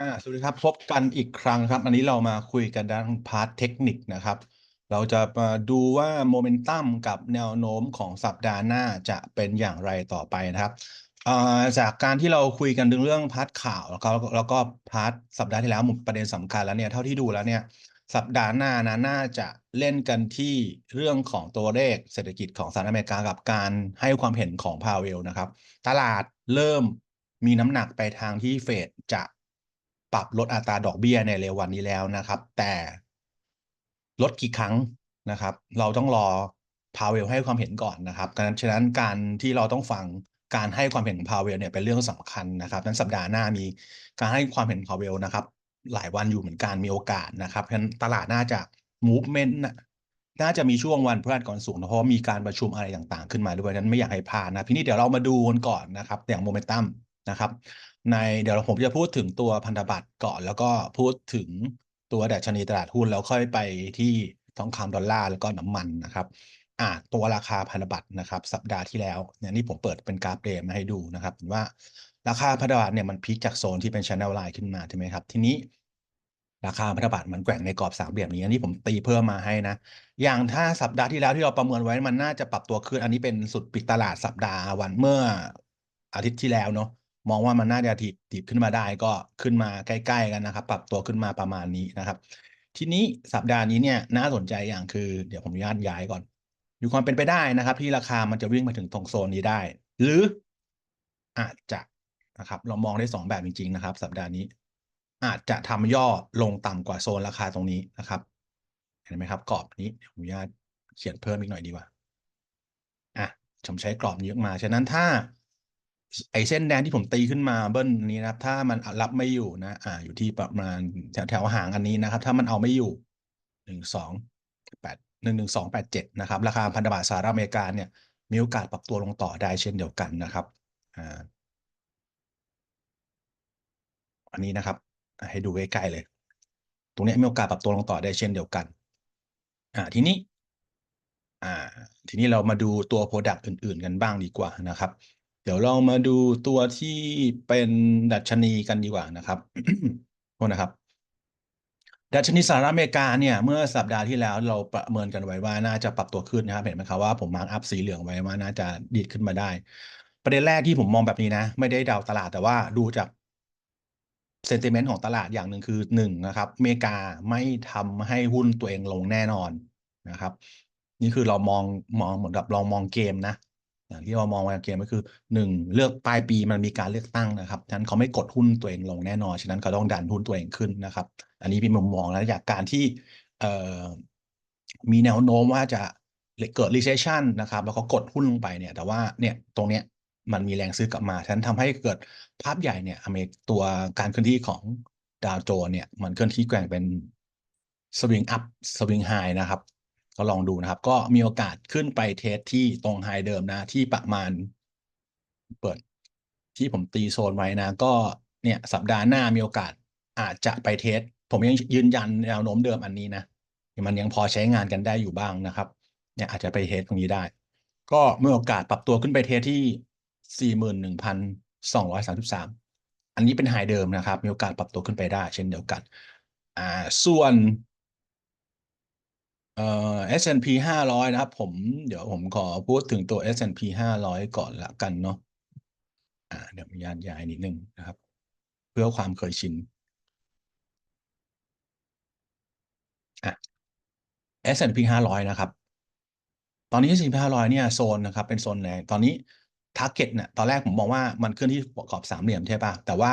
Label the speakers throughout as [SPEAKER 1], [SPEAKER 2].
[SPEAKER 1] อ่าสวัสดีครับพบกันอีกครั้งครับ อันนี้เรามาคุยกันด้านพาร์ทเทคนิคนะครับ เราจะมาดูว่าโมเมนตัมกับแนวโน้มของสัปดาห์หน้าจะเป็นอย่างไรต่อไปนะครับอ่าจากการที่เราคุยกันดึงเรื่องพาร์ทข่าวแล้วก็แล้วก็พาร์ทสัปดาห์ที่แล้วหมุดประเด็นสำคัญแล้วเนี่ยเท่าที่ดูแล้วเนี่ยสัปดาห์หน้านะน่าจะเล่นกันที่เรื่องของตัวเลขเศรษฐกิจของสหรัฐอเมริกากับการให้ความเห็นของพาเวลนะครับ ตลาดเริ่มมีน้ำหนักไปทางที่เฟดจะ ปรับลดอัตราดอกเบี้ยในเร็ววันนี้แล้วนะครับ แต่ลดกี่ครั้งนะครับ เราต้องรอพาเวลให้ความเห็นก่อนนะครับดังนั้นฉะนั้นการที่เราต้องฟังการให้ความเห็นของพาเวลเนี่ยเป็นเรื่องสำคัญนะครับนั้นสัปดาห์หน้ามีการให้ความเห็นพาเวลนะครับ หลายวันอยู่เหมือนกันมีโอกาสนะครับฉะนั้นตลาดน่าจะ movement น่าจะมีช่วงวันพฤหัสก่อนสูงนะเพราะมีการประชุมอะไรต่างๆ ขึ้นมาด้วยนั้นไม่อยากให้พลาดนะทีนี้เดี๋ยวเรามาดูกันก่อนนะครับอย่างโมเมนตัม นะครับ ในเดี๋ยวผมจะพูดถึงตัวพันธบัตรก่อน แล้วก็พูดถึงตัวดัชนีตลาดหุ้นแล้วค่อยไปที่ทองคำดอลลาร์แล้วก็น้ำมันนะครับอ่าตัวราคาพันธบัตรนะครับ สัปดาห์ที่แล้วเนี่ยนี่ผมเปิดเป็นกราฟเดย์มาให้ดูนะครับเห็นว่าราคาพันธบัตรเนี่ยมันพีคจากโซนที่เป็นช n นลไลน์ขึ้นมาใช่ไหมครับทีนี้ราคาพันธบัตรมันแกว่งในกรอบสามเหลี่ยมนี้อันนี้ผมตีเพิ่มมาให้นะ อย่างถ้าสัปดาห์ที่แล้วที่เราประเมินไว้มันน่าจะปรับตัวขึ้น อันนี้เป็นสุดปิดตลาดสัปดาห์วันเมื่ออาทิตย์ที่แล้วเนาะ มองว่ามันน่าจะถีบถีบขึ้นมาได้ก็ขึ้นมาใกล้ ๆ กันนะครับ ปรับตัวขึ้นมาประมาณนี้นะครับ ทีนี้สัปดาห์นี้เนี่ยน่าสนใจอย่างคือเดี๋ยวผมอนุญาตย้ายก่อน มีความเป็นไปได้นะครับ ที่ราคามันจะวิ่งมาถึงตรงโซนนี้ได้ หรืออาจจะนะครับ เรามองได้สองแบบจริง ๆ นะครับ สัปดาห์นี้ อาจจะทำย่อลงต่ำกว่าโซนราคาตรงนี้นะครับ เห็นไหมครับ กรอบนี้ผมอนุญาตเขียนเพิ่มอีกหน่อยดีกว่าอะผมใช้กรอบนี้ออกมาฉะนั้นถ้า ไอเส้นแดงที่ผมตีขึ้นมาเบิ้ลนี้นะครับ ถ้ามันรับไม่อยู่นะ อ่า อยู่ที่ประมาณแถวแถวหางอันนี้นะครับ ถ้ามันเอาไม่อยู่หนึ่งสองแปดหนึ่งหนึ่งสองแปดเจ็ดนะครับ ราคาพันธบัตรสหรัฐอเมริกาเนี่ย มีโอกาสปรับตัวลงต่อได้เช่นเดียวกันนะครับอ่าอันนี้นะครับ ให้ดูใกล้ๆเลย ตรงนี้มีโอกาสปรับตัวลงต่อได้เช่นเดียวกัน อ่า ทีนี้ อ่า ทีนี้เรามาดูตัว Product อื่น ๆ กันบ้างดีกว่านะครับ เดี๋ยวเรามาดูตัวที่เป็นดัชนีกันดีกว่านะครับโทษนะครับ ดัชนีสหรัฐอเมริกาเนี่ย เมื่อสัปดาห์ที่แล้วเราประเมินกันไว้ว่าน่าจะปรับตัวขึ้นนะครับ เห็นไหมครับว่าผมมาร์กอัพสีเหลืองไว้ว่าน่าจะดีดขึ้นมาได้ ประเด็นแรกที่ผมมองแบบนี้นะ ไม่ได้เดาตลาดแต่ว่าดูจากเซนติเมนต์ของตลาดอย่างหนึ่งคือหนึ่งนะครับอเมริกาไม่ทำให้หุ้นตัวเองลงแน่นอนนะครับ นี่คือเรามองมองเหมือนกับเรามองเกมนะ อย่างที่เรามองว่าเกมก็คือหนึ่งเลือกปลายปีมันมีการเลือกตั้งนะครับฉะนั้นเขาไม่กดหุ้นตัวเองลงแน่นอน ฉะนั้นเขาต้องดันหุ้นตัวเองขึ้นนะครับ อันนี้เป็นมุมมองแล้วจากการที่มีแนวโน้มว่าจะเกิด recession นะครับ แล้วก็กดหุ้นลงไปเนี่ย แต่ว่าเนี่ยตรงเนี้ยมันมีแรงซื้อกลับมาฉะนั้นทำให้เกิดภาพใหญ่เนี่ยอเมริกตัวการเคลื่อนที่ของดาวโจนเนี่ยมันเคลื่อนที่แกว่งเป็นสวิงอัพสวิงไฮนะครับ ก็ลองดูนะครับ ก็มีโอกาสขึ้นไปเทสที่ตรงไฮเดิมนะ ที่ประมาณ เปิด ที่ผมตีโซนไว้นะ ก็เนี่ย สัปดาห์หน้ามีโอกาสอาจจะไปเทส ผมยังยืนยันแนวโน้มเดิมอันนี้นะมันยังพอใช้งานกันได้อยู่บ้างนะครับ เนี่ยอาจจะไปเทสตรงนี้ได้ ก็มีโอกาสปรับตัวขึ้นไปเทสที่สี่หมื่นหนึ่งพันสองร้อยสามสิบสามอันนี้เป็นไฮเดิมนะครับ มีโอกาสปรับตัวขึ้นไปได้ เช่นเดียวกัน อ่า ส่วน เอ่อ S&P ห้าร้อยนะครับ ผมเดี๋ยวผมขอพูดถึงตัว S&P ห้าร้อยก่อนละกันเนาะอ่าเดี๋ยวมียานย้ายนิดนึงนะครับ เพื่อความเคยชินอะ S&P ห้าร้อยนะครับ ตอนนี้ S&P ห้าร้อยเนี่ยโซนนะครับ เป็นโซนไหนตอนนี้ target เนี่ยตอนแรกผมมองว่ามันเคลื่อนที่กระกอบสามเหลี่ยมใช่ป่ะแต่ว่า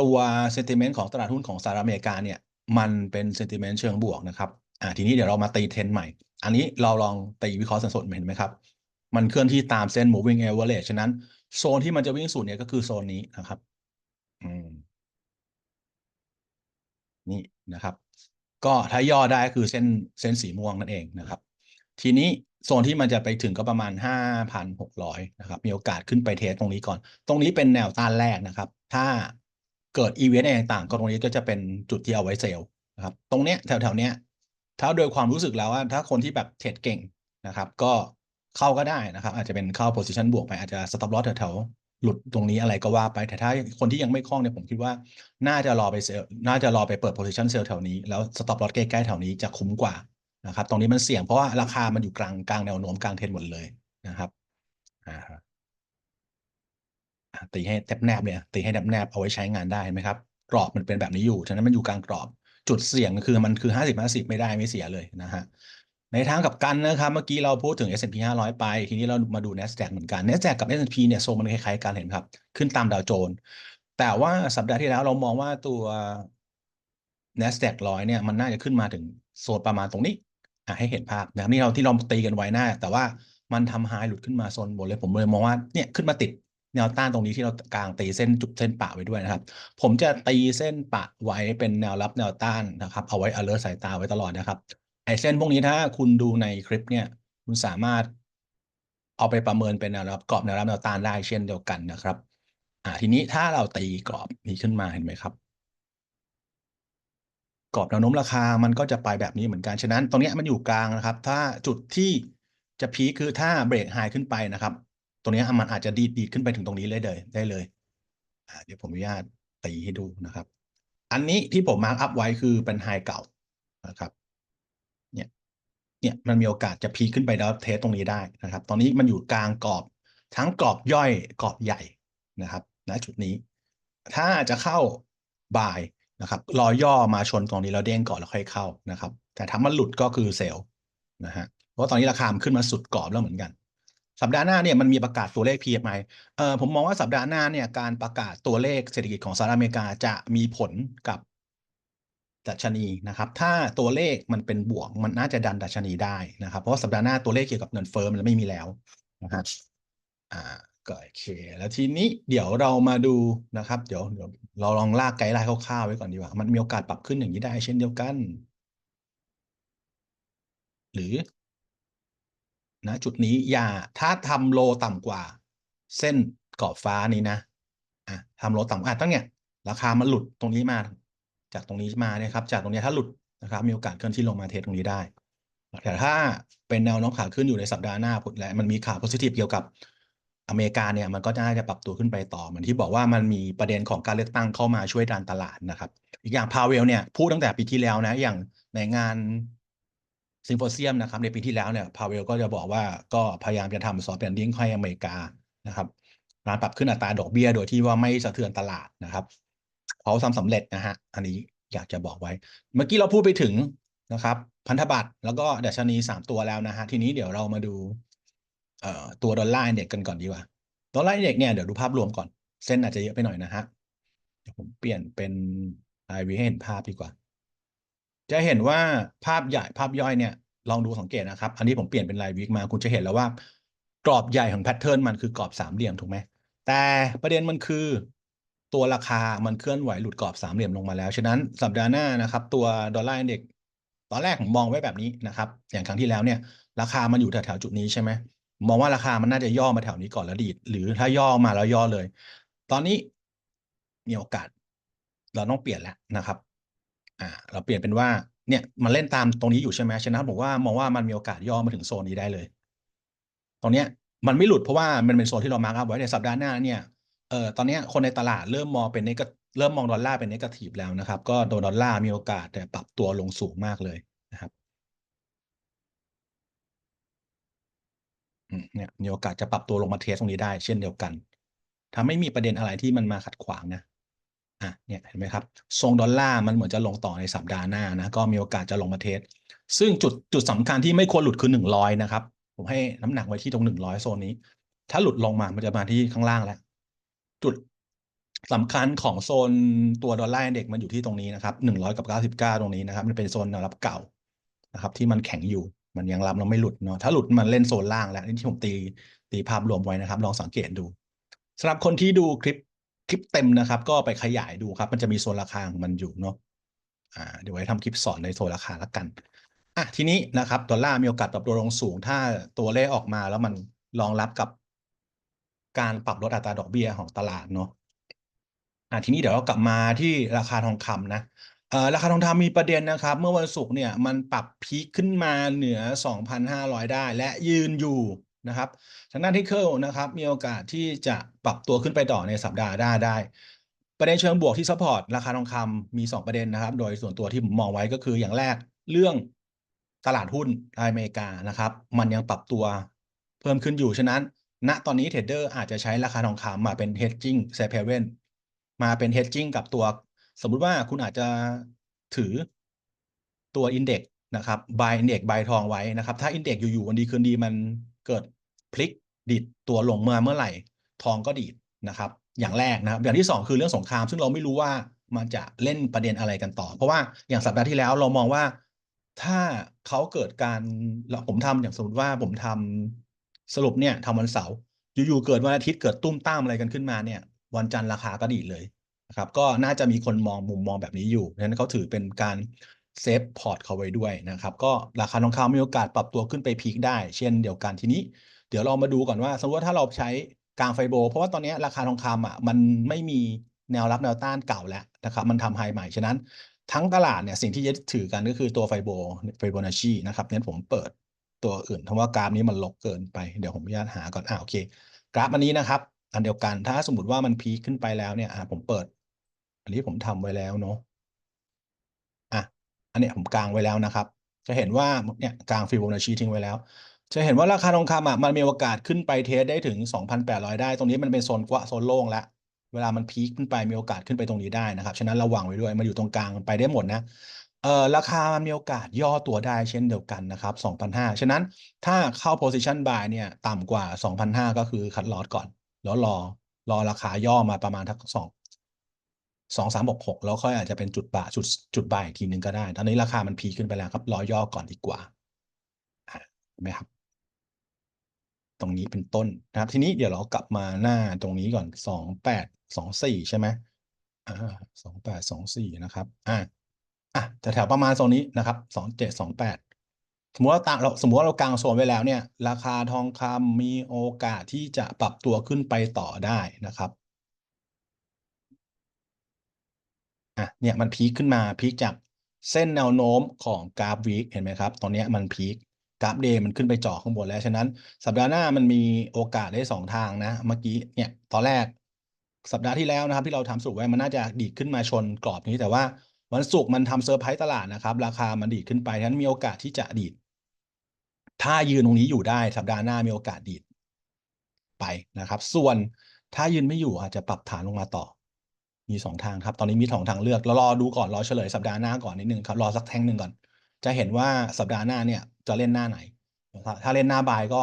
[SPEAKER 1] ตัว sentiment ของตลาดหุ้นของสหรัฐอเมริกาเนี่ย มันเป็น sentiment เชิงบวกนะครับ อ่าทีนี้เดี๋ยวเรามาตีเทรนใหม่ อันนี้เราลองตีวิเคราะห์สัดส่วนเห็นไหมครับ มันเคลื่อนที่ตามเส้น moving average ฉะนั้นโซนที่มันจะวิ่งสุดเนี่ยก็คือโซนนี้นะครับอืมนี่นะครับ ก็ถ้าย่อได้ก็คือเส้นเส้นสีม่วงนั่นเองนะครับ ทีนี้โซนที่มันจะไปถึงก็ประมาณ 5,600 นะครับ มีโอกาสขึ้นไปเทสตรงนี้ก่อน ตรงนี้เป็นแนวต้านแรกนะครับ ถ้าเกิดอีเวนต์อะไรต่างๆ ก็ตรงนี้ก็จะเป็นจุดที่เอาไว้เซลล์นะครับ ตรงเนี้ยแถวๆเนี้ย ถ้าโดยความรู้สึกแล้วว่าถ้าคนที่แบบเทรดเก่งนะครับ ก็เข้าก็ได้นะครับ อาจจะเป็นเข้า position บวกไปอาจจะ stop loss แถวๆหลุดตรงนี้อะไรก็ว่าไป แต่ถ้าคนที่ยังไม่คล่องเนี่ยผมคิดว่า น่าจะรอไปเซลน่าจะรอไปเปิด position sell แถวนี้แล้ว stop loss ใกล้ๆแถวนี้จะคุ้มกว่านะครับ ตรงนี้มันเสี่ยงเพราะว่าราคามันอยู่กลางกลางแนวโน้มกลางเทรนหมดเลยนะครับอ่าตีให้แนบแนบเนี่ยตีให้แนบแนบเอาไว้ใช้งานได้ไหมครับ กรอบมันเป็นแบบนี้อยู่ ฉะนั้นมันอยู่กลางกรอบ จุดเสี่ยงคือมันคือห้าสิบห้าสิบไม่ได้ไม่เสียเลยนะฮะในทางกับกันนะครับ เมื่อกี้เราพูดถึง S&P 500 ไป ทีนี้เรามาดู NASDAQ เหมือนกัน NASDAQ กับ S&P เนี่ยโซมันคล้ายๆกันเห็นครับ ขึ้นตามดาวโจนส์แต่ว่าสัปดาห์ที่แล้วเรามองว่าตัว NASDAQ ร้อยเนี่ยมันน่าจะขึ้นมาถึงโซนประมาณตรงนี้อะให้เห็นภาพนะครับนี่เราที่เราตีกันไว้หน้า แต่ว่ามันทำไฮหลุดขึ้นมาโซนบนเลยผมเลยมองว่าเนี่ยขึ้นมาติด แนวต้านตรงนี้ที่เรากลางตีเส้นจุดเส้นปะไว้ด้วยนะครับ ผมจะตีเส้นปะไว้เป็นแนวรับแนวต้านนะครับ เอาไว้ alert สายตาไว้ตลอดนะครับ ไอเส้นพวกนี้ถ้าคุณดูในคลิปเนี่ย คุณสามารถเอาไปประเมินเป็นแนวรับกรอบแนวรับแนวต้านได้เช่นเดียวกันนะครับ อ่าทีนี้ถ้าเราตีกรอบนี้ขึ้นมาเห็นไหมครับกรอบแนวโน้มราคามันก็จะไปแบบนี้เหมือนกัน ฉะนั้นตรงนี้มันอยู่กลางนะครับ ถ้าจุดที่จะพีคคือถ้าเบรกไฮขึ้นไปนะครับ รงนี้มันอาจจะดีดดีขึ้นไปถึงตรงนี้เลยเลยได้เลยเดี๋ยวผมอนุญาตตีให้ดูนะครับ อันนี้ที่ผมมาร์กอัพไว้คือเป็นไฮเก่านะครับ เนี่ยเนี่ยมันมีโอกาสจะพีขึ้นไปแล้วเทสตรงนี้ได้นะครับ ตอนนี้มันอยู่กลางกรอบทั้งกรอบย่อยกรอบใหญ่นะครับณจุดนี้ ถ้าจะเข้าบ่ายนะครับรอย่อมาชนตรงนี้แล้วเด้งก่อนแล้วค่อยเข้านะครับ แต่ถ้ามันหลุดก็คือเซลล์นะฮะเพราะตอนนี้ราคามขึ้นมาสุดกรอบแล้วเหมือนกัน สัปดาห์หน้าเนี่ยมันมีประกาศตัวเลข PMI เอ่อผมมองว่าสัปดาห์หน้าเนี่ยการประกาศตัวเลขเศรษฐกิจของสหรัฐอเมริกาจะมีผลกับดัชนีนะครับถ้าตัวเลขมันเป็นบวกมันน่าจะดันดัชนีได้นะครับ เพราะว่าสัปดาห์หน้าตัวเลขเกี่ยวกับเงินเฟ้อมันไม่มีแล้วนะฮะอ่าก็โอเค แล้วทีนี้เดี๋ยวเรามาดูนะครับ เดี๋ยวเดี๋ยวเราลองลากไกด์ไลน์คร่าวๆไว้ก่อนดีกว่า มันมีโอกาสปรับขึ้นอย่างนี้ได้เช่นเดียวกัน หรือ นะจุดนี้อย่าถ้าทำโลต่ำกว่า เส้นกรอบฟ้านี้นะอะทำโลต่ำอะตั้งเนี่ยราคามันหลุดตรงนี้มา จากตรงนี้มาเนี่ยครับ จากตรงนี้ถ้าหลุดนะครับ มีโอกาสเคลื่อนที่ลงมาเทสตรงนี้ได้ แต่ถ้าเป็นแนวโน้มขาขึ้นอยู่ในสัปดาห์หน้าผลและมันมีข่าวโพซิทีฟเกี่ยวกับอเมริกาเนี่ยมันก็น่าจะปรับตัวขึ้นไปต่อเหมือนที่บอกว่ามันมีประเด็นของการเลือกตั้งเข้ามาช่วยดันตลาดนะครับ อีกอย่างพาเวลเนี่ยพูดตั้งแต่ปีที่แล้วนะอย่างในงาน ซิมโพเซียมนะครับในปีที่แล้วเนี่ยพาเวลก็จะบอกว่าก็พยายามจะทำซอฟต์แวร์ดิ้งให้อเมริกานะครับการปรับขึ้นอัตราดอกเบี้ยโดยที่ว่าไม่สะเทือนตลาดนะครับเขาทำสำเร็จนะฮะอันนี้อยากจะบอกไว้ เมื่อกี้เราพูดไปถึงนะครับ พันธบัตรแล้วก็ดัชนีสามตัวแล้วนะฮะทีนี้เดี๋ยวเรามาดูเอ่อตัวดอลลาร์อินเด็กกันก่อนดีกว่าดอลลาร์อินเด็กเนี่ยเดี๋ยวดูภาพรวมก่อน เส้นอาจจะเยอะไปหน่อยนะฮะเดี๋ยวผมเปลี่ยนเป็นไอวีให้เห็นภาพดีกว่า จะเห็นว่าภาพใหญ่ภาพย่อยเนี่ยลองดูสังเกตนะครับ อันนี้ผมเปลี่ยนเป็นรายวิกมา คุณจะเห็นแล้วว่า กรอบใหญ่ของแพทเทิร์นมันคือกรอบสามเหลี่ยมถูกไหมแต่ประเด็นมันคือ ตัวราคามันเคลื่อนไหวหลุดกรอบสามเหลี่ยมลงมาแล้ว ฉะนั้นสัปดาห์หน้านะครับ ตัวดอลลาร์อินเด็กตอนแรกผมมองไว้แบบนี้นะครับ อย่างครั้งที่แล้วเนี่ย ราคามันอยู่แถวๆจุดนี้ใช่ไหมมองว่าราคามันน่าจะย่อมาแถวนี้ก่อนแล้วดีดหรือถ้าย่อมาแล้วย่อเลย ตอนนี้มีโอกาสเราต้องเปลี่ยนแล้วนะครับ อ่าเราเปลี่ยนเป็นว่าเนี่ยมันเล่นตามตรงนี้อยู่ใช่ไหมฉะนั้นผมว่า มองว่ามันมีโอกาสย่อมาถึงโซนนี้ได้เลย ตรงเนี้ยมันไม่หลุดเพราะว่ามันเป็นโซนที่เรามาร์กอัพไว้ในสัปดาห์หน้าเนี่ยเอ่อตอนนี้คนในตลาดเริ่มมองเป็นเนกเริ่มมองดอลลาร์เป็นเนกาทีฟแล้วนะครับ ก็โดนดอลลาร์มีโอกาสแต่ปรับตัวลงสูงมากเลยนะครับเนี่ยมีโอกาสจะปรับตัวลงมาเทสตรงนี้ได้เช่นเดียวกัน ถ้าไม่มีประเด็นอะไรที่มันมาขัดขวางนะ อะเนี่ยเห็นไหมครับทรงดอลลาร์มันเหมือนจะลงต่อในสัปดาห์หน้านะก็มีโอกาสจะลงมาเทสซึ่งจุดจุดสำคัญที่ไม่ควรหลุดคือหนึ่งร้อยนะครับ ผมให้น้ำหนักไว้ที่ตรงหนึ่งร้อยโซนนี้ ถ้าหลุดลงมามันจะมาที่ข้างล่างแล้ว จุดสำคัญของโซนตัวดอลลาร์เด็กมันอยู่ที่ตรงนี้นะครับหนึ่งร้อยกับเก้าสิบเก้าตรงนี้นะครับ มันเป็นโซนแนวรับเก่านะครับ ที่มันแข็งอยู่มันยังรับเราไม่หลุดเนาะถ้าหลุดมันเล่นโซนล่างแล้วนี่ที่ผมตีตีภาพรวมไว้นะครับ ลองสังเกตดูสำหรับคนที่ดูคลิป คลิปเต็มนะครับ ก็ไปขยายดูครับ มันจะมีโซนราคาของมันอยู่เนาะอ่าเดี๋ยวไว้ทำคลิปสอนในโซนราคาล้วกันอะทีนี้นะครับดอลลาร์มีโอกาสปรับตัวลงสูง ถ้าตัวเลขออกมาแล้วมันรองรับกับการปรับลดอัตราดอกเบี้ยของตลาดเนาะอะทีนี้เดี๋ยวเรากลับมาที่ราคาทองคำนะเอ่อราคาทองคำมีประเด็นนะครับ เมื่อวันศุกร์เนี่ยมันปรับพีคขึ้นมาเหนือ 2,500 ได้ และยืนอยู่ นะครับทางด้านเทคนิคนะครับมีโอกาสที่จะปรับตัวขึ้นไปต่อในสัปดาห์หน้าได้ ประเด็นเชิงบวกที่ซัพพอร์ตราคาทองคำมี 2 ประเด็นนะครับ โดยส่วนตัวที่ผมมองไว้ก็คืออย่างแรกเรื่องตลาดหุ้นอเมริกานะครับ มันยังปรับตัวเพิ่มขึ้นอยู่ฉะนั้น ณตอนนี้เทรดเดอร์อาจจะใช้ราคาทองคำมาเป็น hedging safe haven มาเป็น hedging กับตัว สมมุติว่าคุณอาจจะถือตัว index นะครับ buy index buy ทองไว้นะครับ ถ้า index อยู่ๆวันดีคืนดีมันเกิด พลิกดิดตัวลงมาเมื่อไหร่ ทองก็ดีดนะครับ อย่างแรกนะครับ อย่างที่ 2 คือเรื่องสงคราม ซึ่งเราไม่รู้ว่ามันจะเล่นประเด็นอะไรกันต่อ เพราะว่าอย่างสัปดาห์ที่แล้วเรามองว่าถ้าเขาเกิดการผมทำอย่างสมมติว่าผมทำสรุปเนี่ยทำวันเสาร์อยู่ๆเกิดวันอาทิตย์เกิดตุ้มต้ามอะไรกันขึ้นมาเนี่ย วันจันทร์ราคาก็ดีดเลยนะครับก็น่าจะมีคนมองมุมมองแบบนี้อยู่ดังนั้นเขาถือเป็นการเซฟพอร์ตเขาไว้ด้วยนะครับ ก็ราคาทองคำมีโอกาสปรับตัวขึ้นไปพีคได้ เช่นเดียวกันทีนี้ เดี๋ยวเรามาดูก่อนว่า สมมติว่าถ้าเราใช้กลางไฟโบ เพราะว่าตอนนี้ราคาทองคำอะมันไม่มีแนวรับแนวต้านเก่าแล้วนะครับมันทำไฮใหม่ฉะนั้นทั้งตลาดเนี่ยสิ่งที่ยึดถือกันก็คือตัวไฟโบไฟโบนัชชีนะครับงั้นผมเปิดตัวอื่นเพราะว่ากราฟนี้มันลกเกินไปเดี๋ยวผมอนุญาตหาก่อนอ่าโอเค กราฟอันนี้นะครับอันเดียวกันถ้าสมมติว่ามันพีคขึ้นไปแล้วเนี่ยอ่าผมเปิด อันนี้ผมทำไว้แล้วเนาะอะอันเนี้ยผมกลางไว้แล้วนะครับ จะเห็นว่าเนี่ยกลางฟิโบนัชชีทิ้งไว้แล้ว จะเห็นว่าราคาทองคำอะมันมีโอกาสขึ้นไปเทสได้ถึง 2,800 ได้ ตรงนี้มันเป็นโซนกว้างโซนโล่งแล้ว เวลามันพีคขึ้นไปมีโอกาสขึ้นไปตรงนี้ได้นะครับ ฉะนั้นระวังไว้ด้วย มันอยู่ตรงกลางไปได้หมดนะเอ่อราคามันมีโอกาสย่อตัวได้เช่นเดียวกันนะครับ2,500 ฉะนั้นถ้าเข้า position buy เนี่ยต่ำกว่า 2,500 ก็คือคัดลอสก่อน แล้วรอรอราคาย่อมาประมาณทักสองสองสามหกหกแล้วค่อยอาจจะเป็นจุดบ่าจุดจุดบ่ายอีกทีหนึ่งก็ได้ ตอนนี้ราคามันพีขึ้นไปแล้วครับรอย่อก่อนดีกว่าเห็นไหมครับ ตรงนี้เป็นต้นนะครับ ทีนี้เดี๋ยวเรากลับมาหน้าตรงนี้ก่อนสองแปดสองสี่ใช่ไหมอ่าสองแปดสองสี่นะครับอ่าอะแถวๆประมาณโซนนี้นะครับสองเจ็ดสองแปดสมมติว่าต่างเราสมมติว่าเรากางโซนไว้แล้วเนี่ย ราคาทองคำมีโอกาสที่จะปรับตัวขึ้นไปต่อได้นะครับอะเนี่ยมันพีคขึ้นมาพีคจากเส้นแนวโน้มของกราฟวีคเห็นไหมครับ ตอนนี้มันพีค กราฟเดย์มันขึ้นไปเจาะข้างบนแล้ว ฉะนั้น สัปดาห์หน้ามันมีโอกาสได้สองทางนะ เมื่อกี้เนี่ยตอนแรกสัปดาห์ที่แล้วนะครับ ที่เราทำสรุปไว้มันน่าจะดีดขึ้นมาชนกรอบนี้ แต่ว่าวันศุกร์มันทำเซอร์ไพรส์ตลาดนะครับ ราคามันดีดขึ้นไปฉะนั้นมีโอกาสที่จะดีด ถ้ายืนตรงนี้อยู่ได้สัปดาห์หน้ามีโอกาสดีดไปนะครับ ส่วนถ้ายืนไม่อยู่อาจจะปรับฐานลงมาต่อ มีสองทางครับ ตอนนี้มีสองทางเลือกเรารอดูก่อนรอเฉลยสัปดาห์หน้าก่อนนิดนึงครับรอสักแท่งหนึ่งก่อน จะเห็นว่าสัปดาห์หน้าเนี่ยจะเล่นหน้าไหน ถ้าเล่นหน้าบายก็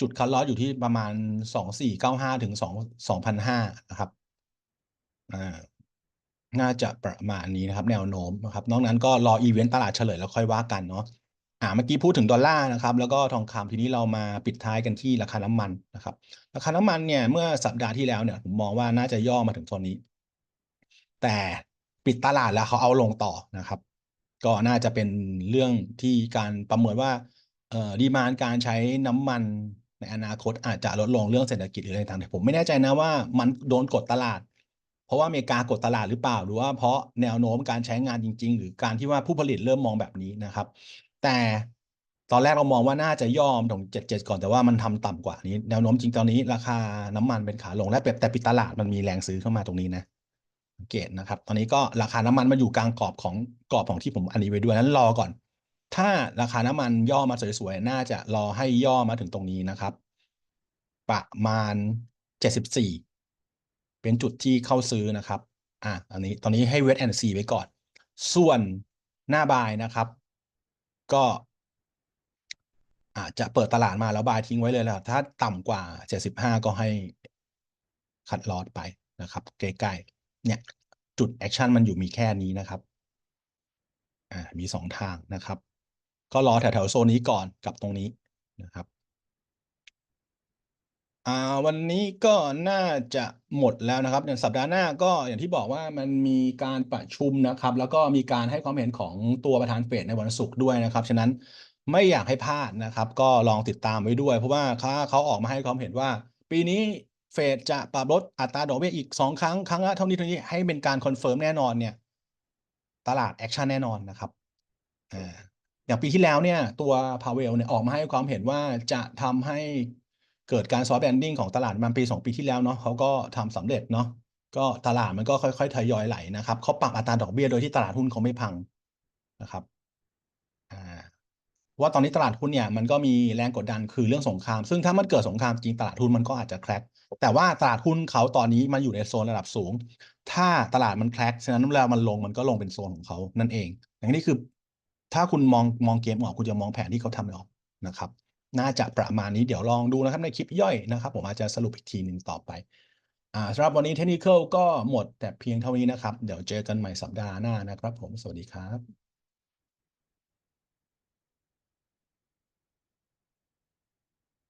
[SPEAKER 1] จุดคัดลอสอยู่ที่ประมาณสองสี่เก้าห้าถึงสองสองพันห้านะครับอ่าน่าจะประมาณนี้นะครับ แนวโน้มนะครับ นอกนั้นก็รออีเวนต์ตลาดเฉลยแล้วค่อยว่ากันเนาะอ่าเมื่อกี้พูดถึงดอลลาร์นะครับ แล้วก็ทองคำทีนี้เรามาปิดท้ายกันที่ราคาน้ำมันนะครับ ราคาน้ำมันเนี่ยเมื่อสัปดาห์ที่แล้วเนี่ยผมมองว่าน่าจะย่อมาถึงโซนนี้ แต่ปิดตลาดแล้วเขาเอาลงต่อนะครับ ก็น่าจะเป็นเรื่องที่การประเมินว่าเอ่อดีมานการใช้น้ำมันในอนาคตอาจจะลดลงเรื่องเศรษฐกิจหรืออะไรต่างๆผมไม่แน่ใจนะว่ามันโดนกดตลาด เพราะว่าอเมริกากดตลาดหรือเปล่า หรือว่าเพราะแนวโน้มการใช้งานจริง ๆ หรือการที่ว่าผู้ผลิตเริ่มมองแบบนี้นะครับ แต่ตอนแรกเรามองว่าน่าจะย่อมถึงเจ็ดเจ็ดก่อนแต่ว่ามันทำต่ำกว่านี้ แนวโน้มจริงตอนนี้ ราคาน้ำมันเป็นขาลงและแต่ปิดตลาดมันมีแรงซื้อเข้ามาตรงนี้นะ สังเกตนะครับ ตอนนี้ก็ราคาน้ำมันมาอยู่กลางกรอบของกรอบของที่ผมอันนี้ไว้ด้วยนั้นรอก่อน ถ้าราคาน้ำมันย่อมาสวยๆน่าจะรอให้ย่อมาถึงตรงนี้นะครับ ประมาณเจ็ดสิบสี่เป็นจุดที่เข้าซื้อนะครับอะอันนี้ตอนนี้ให้เวทแอนด์ซีไว้ก่อน ส่วนหน้าบายนะครับ ก็อาจจะเปิดตลาดมาแล้วบายทิ้งไว้เลยแล้วถ้าต่ำกว่าเจ็ดสิบห้าก็ให้คัดลอดไปนะครับ ใกล้ ๆ เนี่ยจุดแอคชั่นมันอยู่มีแค่นี้นะครับอ่ามีสองทางนะครับ ก็รอแถวๆโซนนี้ก่อนกับตรงนี้นะครับอ่าวันนี้ก็น่าจะหมดแล้วนะครับอย่างสัปดาห์หน้าก็อย่างที่บอกว่ามันมีการประชุมนะครับ แล้วก็มีการให้ความเห็นของตัวประธานเฟดในวันศุกร์ด้วยนะครับ ฉะนั้นไม่อยากให้พลาดนะครับ ก็ลองติดตามไว้ด้วย เพราะว่าเขาเขาออกมาให้ความเห็นว่า ปีนี้ เฟดจะปรับลดอัตราดอกเบี้ยอีกสองครั้ง ครั้งละเท่านี้เท่านี้ให้เป็นการคอนเฟิร์มแน่นอนเนี่ย ตลาดแอคชั่นแน่นอนนะครับอ่าอย่างปีที่แล้วเนี่ย ตัวพาเวลเนี่ยออกมาให้ความเห็นว่าจะทำให้เกิดการซอฟต์แลนดิ้งของตลาดมันปีสองปีที่แล้วเนาะเขาก็ทำสำเร็จเนาะก็ตลาดมันก็ค่อยๆทยอยไหลนะครับเขาปรับอัตราดอกเบี้ยโดยที่ตลาดหุ้นเขาไม่พังนะครับ ว่าตอนนี้ตลาดหุ้นเนี่ยมันก็มีแรงกดดันคือเรื่องสงคราม ซึ่งถ้ามันเกิดสงครามจริงตลาดหุ้นมันก็อาจจะแครกแต่ว่าตลาดหุ้นเขาตอนนี้มันอยู่ในโซนระดับสูง ถ้าตลาดมันแครกฉะนั้นเวลามันลงมันก็ลงเป็นโซนของเขานั่นเองอย่างนี้คือ ถ้าคุณมองมองเกมออกคุณจะมองแผนที่เขาทำออกนะครับ น่าจะประมาณนี้เดี๋ยวลองดูนะครับในคลิปย่อยนะครับ ผมอาจจะสรุปอีกทีหนึ่งต่อไปอ่าสำหรับวันนี้เทคนิคก็หมดแต่เพียงเท่านี้นะครับ เดี๋ยวเจอกันใหม่สัปดาห์หน้านะครับ ผมสวัสดีครับ